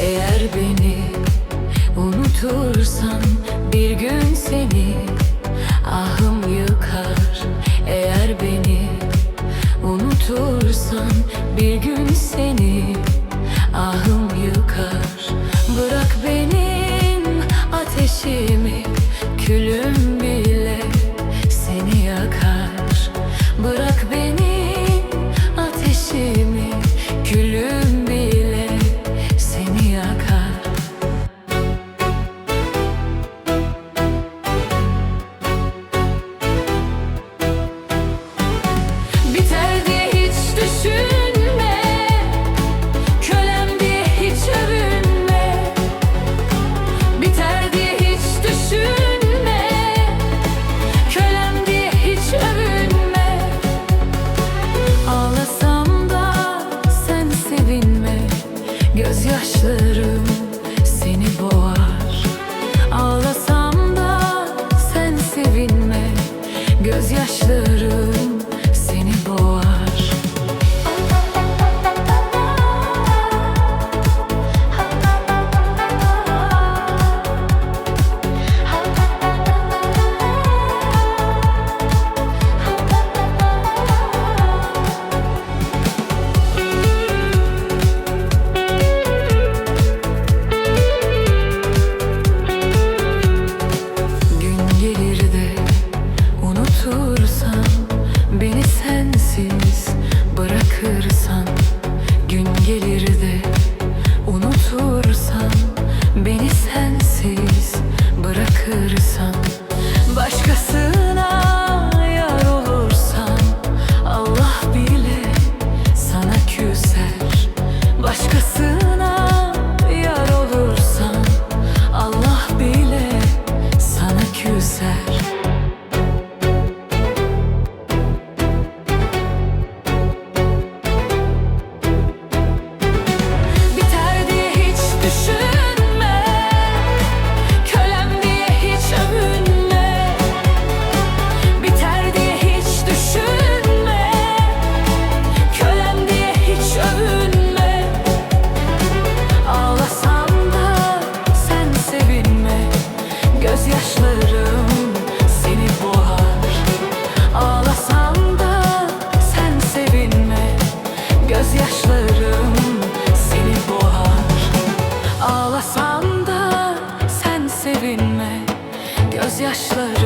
Eğer beni unutursan bir gün seni ahım yıkar. Eğer beni unutursan bir gün seni ahım yıkar. Bırak benim ateşimi külüm Gözyaşlarım seni boğar. Ağlasam da sen sevinme. Gözyaşlarım bırakırsan gün gelir de unutursan beni sensiz bırakırsan başkasına yar olursan Allah bile sana küser başkasına yaşlar